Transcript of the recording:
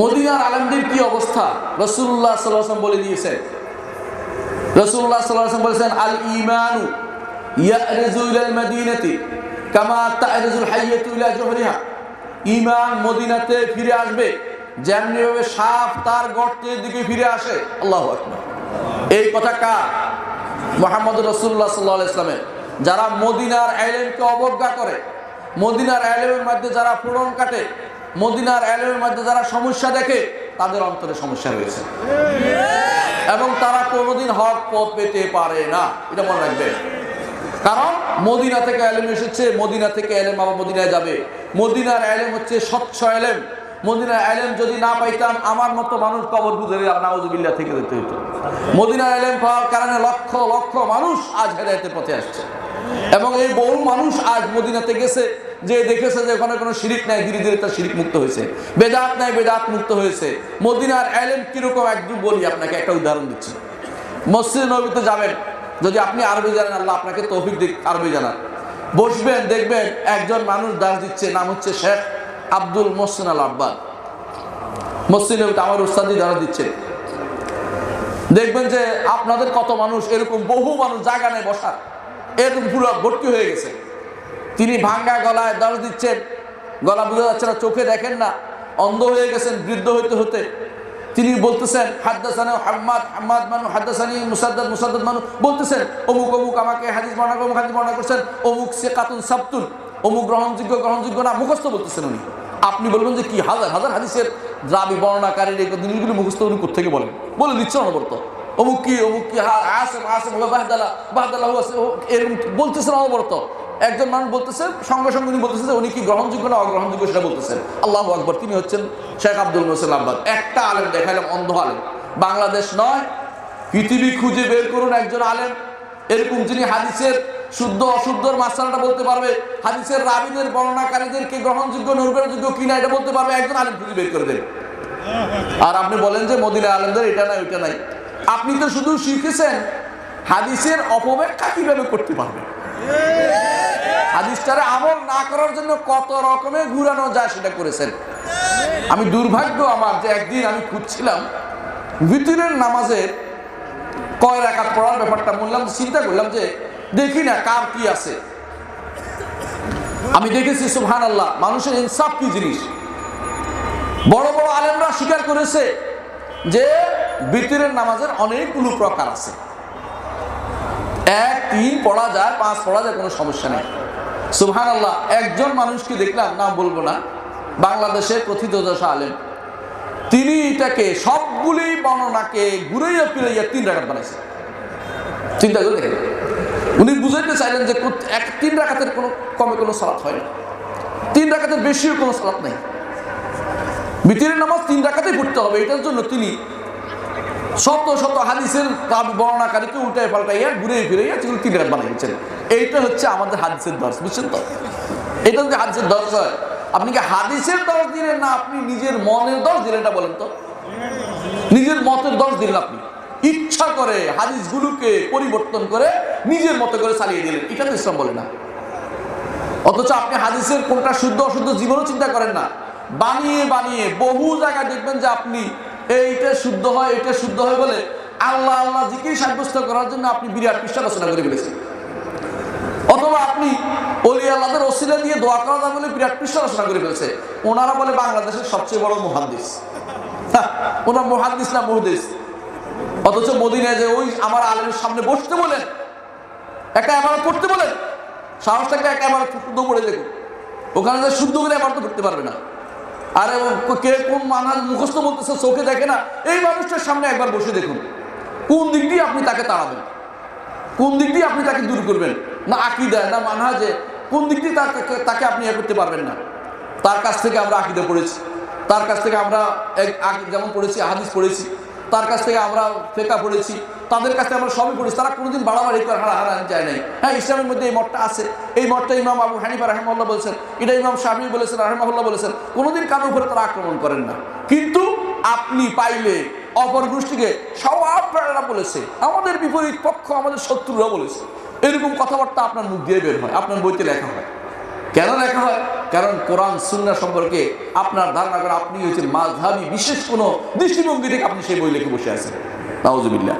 মদিনার আলমদের কি অবস্থা? রসুল্লাহ সাল্লাম বলে দিয়েছেন। রসুল্লাহ সাল্লাম বলেছেন আল ইমানু ইলাল মদিনাতি ফিরে আসবে, যেমনি ভাবে সাপ তার গর্তের দিকে ফিরে আসে। আল্লাহু এই কথা রসুল্লাহ যারা মদিনার আইলেমকে অবজ্ঞা করে, মদিনার আইলেমের মধ্যে যারা পূরণ কাটে মদিনার আইলেমের মধ্যে যারা সমস্যা দেখে, তাদের অন্তরে সমস্যা রয়েছে। এবং তারা কোনোদিন হক পথ পেতে পারে না। এটা মনে রাখবে। কারণ মদিনা থেকে এলেম এসেছে, মদিনা থেকে এলেম আবার মদিনায় যাবে। মদিনার এলেম হচ্ছে স্বচ্ছ এলেম। মদিনার এলেম যদি না পাইতাম, আমার মতো মানুষ কবর গুজরে নাউজুবিল্লাহ থেকে যেতে হতো মদিনার এলেম পাওয়ার কারণে লক্ষ লক্ষ মানুষ আজ হেদায়তের পথে আসছে। এবং এই বহু মানুষ আজ মদিনাতে গেছে। যে দেখেছে যে ওখানে কোনো শিরিক নাই, ধীরে ধীরে তার শিরিক মুক্ত হয়েছে। বেদাত নাই, বেদাত মুক্ত হয়েছে। মদিনার এলেম কীরকম একদম বলি, আপনাকে একটা উদাহরণ দিচ্ছি। মসজিদ নবীতে যাবেন, যদি আপনি আরবি জানেন, আল্লাহ আপনাকে তৌফিক দিক, আরবি জানান। বসবেন, দেখবেন একজন মানুষ দাস দিচ্ছে, নাম হচ্ছে শেখ আব্দুল মোহসেন আল আব্বাদ। মসজিদ নবীতে আমার উস্তাদি দাস দিচ্ছে দেখবেন যে আপনাদের কত মানুষ, এরকম বহু মানুষ জায়গা নেই বসার। এরকম পুরো ভর্তি হয়ে গেছে। তিনি ভাঙ্গা গলায় দশ দিচ্ছেন। গলা বোঝা যাচ্ছে না চোখে দেখেন না। অন্ধ হয়ে গেছেন বৃদ্ধ হইতে হতে তিনি বলতেছেন হাদ্দাসানি হাম্মাদ হাম্মাদ মানু হাদ্দাসানি মুসাদ্দাদ মুসাদ্দাদ মানু। বলতেছেন অমুক অমুক আমাকে হাদিস বর্ণনা করে, অমুক হাদিস বর্ণনা করছেন। অমুক সে কাতুন সাবতুন অমুক গ্রহণযোগ্য গ্রহণযোগ্য না। মুখস্থ বলতেছেন উনি। আপনি বলবেন যে কি হাজার হাজার হাদিসের দাবি বর্ণনাকারীর এই দিনগুলি মুখস্থ উনি কোথেকে বলেন? বলে দিচ্ছেন অনবরত। অমুক কি অমুক কি হা আসেম হুয়া বাহদালা বাহদালা হুয়া সে- ও এরকম বলতেছেন অনবরত। একজন মানুষ বলতেছেন সঙ্গে সঙ্গে উনি বলতেছেন যে উনি কি গ্রহণযোগ্য না অগ্রহণযোগ্য সেটা বলতেছেন। আল্লাহ আকবর, তিনি হচ্ছেন শেখ আব্দুল মোসেন আব্বাদ একটা আলেম দেখাইলাম, অন্ধ আলেম। বাংলাদেশ নয়, পৃথিবী খুঁজে বের করুন একজন আলেম। এরকম যিনি হাদিসের শুদ্ধ অশুদ্ধর মাসালাটা বলতে পারবে, হাদিসের রাবিদের বর্ণনাকারীদেরকে গ্রহণযোগ্য, নির্ভরযোগ্য কিনা এটা বলতে পারবে, একজন আলেম খুঁজে বের করে দেবে। আর আপনি বলেন যে মদিনা আলেমদের এটা নাই, ওইটা নাই। আপনি তো শুধু শিখেছেন, হাদিসের অপব্যাখ্যা কীভাবে করতে পারবেন? হাদিসটারে আমল না করার জন্য কত রকমের ঘুরানো যায় সেটা করেছেন। আমি দুর্ভাগ্য আমার যে একদিন আমি খুঁজছিলাম, ভিতরের নামাজের কয় রাকাত পড়ার ব্যাপারটা বললাম, চিন্তা করলাম যে দেখি না কার কি আছে। আমি দেখেছি সুহান আল্লাহ মানুষের ইনসাফ কি জিনিস? বড় বড় আলেমরা স্বীকার করেছে যে বিতিরের নামাজের অনেকগুলো প্রকার আছে। এক, তিন, পড়া যায়, পাঁচ, পড়া যায়, কোনো সমস্যা নেই। সুহান আল্লাহ একজন মানুষকে দেখলাম নাম বলব না বাংলাদেশের প্রথিতদশা আলেম, তিনি এটাকে সবগুলি বর্ণনাকে ঘুরাইয়া ফিরাইয়া তিন রাখাত বানাইছে। চিন্তা করে দেখেন। উনি বুঝাইতে চাইলেন যে এক তিন রাখাতের কোনো কমে কোনো সালাত হয় না। তিন রাখাতের বেশিও কোনো সালাত নেই। বিতিরের নামাজ তিন রাখাতেই পড়তে হবে, এটার জন্য তিনি শত শত হাদিসের বর্ণনাকারীকে উল্টায় পাল্টাইয়া ঘুরে ফিরে সেগুলো তিন রাত বানিয়েছেন এইটা হচ্ছে আমাদের হাদিসের দর্শ, বুঝছেন তো? এটা যদি হাদিসের দর্শ। হয় আপনি কি হাদিসের দর্শ দিলেন না আপনি নিজের মনের দর্শ দিলেন এটা বলেন তো? নিজের মতের দর্শ দিলেন আপনি। ইচ্ছা করে হাদিসগুলোকে পরিবর্তন করে নিজের মতো করে চালিয়ে দিলেন। এটা তো ইসলাম বলে না। অথচ আপনি হাদিসের কোনটা শুদ্ধ অশুদ্ধ জীবনও চিন্তা করেন না। বানিয়ে বানিয়ে বহু জায়গায় দেখবেন যে আপনি এইটা শুদ্ধ হয় এটা শুদ্ধ হয় বলে আল্লাহ আল্লাহ জিকির সাব্যস্ত করার জন্য আপনি বিরাট পৃষ্ঠা রচনা করে ফেলেছেন। অথবা আপনি অলি আল্লাহদের ওসিলা দিয়ে দোয়া করা যাবে বলে বিরাট পৃষ্ঠা রচনা করে ফেলছে। ওনারা বলে বাংলাদেশের সবচেয়ে বড় মহাদ্দিস। হ্যাঁ, ওনার মহাদ্দিস না মহাদিস? অথচ মদিনায় যে ওই আমার আলেমের সামনে বসতে বলেন একটা এমারত পড়তে বলেন সাহস থাকলে একটা এমারত শুদ্ধ দেখুন। ওখানে শুদ্ধ করে এমারত করতে পারবে না। আরে কে কোন মানার মুখস্থ বলতেছে, চোখে দেখে না। এই মানুষটার সামনে একবার বসে দেখুন। কোন দিক দিয়ে আপনি তাকে তাড়াবেন? কোন দিক দিয়ে আপনি তাকে দূর করবেন? না আকিদায় না মানহাজে কোন দিক দিয়ে তাকে তাকে আপনি ইয়ে করতে পারবেন না। তার কাছ থেকে আমরা আকিদা পড়েছি। তার কাছ থেকে আমরা এক- যেমন পড়েছি, হাদিস পড়েছি। তার কাছ থেকে আমরা ফেকা পড়েছি, তাদের কাছে আমরা সবই পড়েছি, তারা কোনোদিন বাড়াবাড়ি করে হারা হারা যায় নাই। হ্যাঁ ইসলামের মধ্যে এই মঠটা আছে। এই মঠটা ইমাম আবু হানিফা রাহমাল্লাহ বলেছেন, এটা ইমাম শামী বলেছেন, রাহমাহুল্লাহ বলেছেন, কোনোদিন কারোর উপরে তারা আক্রমণ করেন না। কিন্তু আপনি পাইলে অপর গোষ্ঠীকে সব প্রেরণা বলেছে, আমাদের বিপরীত পক্ষ আমাদের শত্রুরা বলেছে। এরকম কথাবার্তা আপনার মুখ দিয়ে বের হয়, আপনার বইতে লেখা হয়। কেন লেখা হয়? কারণ কোরআন সুন্না সম্পর্কে আপনার ধারণা করে আপনি হয়েছেন মাঝহাবি, বিশেষ কোনো দৃষ্টিভঙ্গি থেকে আপনি সেই বই লিখে বসে আছেন। নাউজুবিল্লাহ।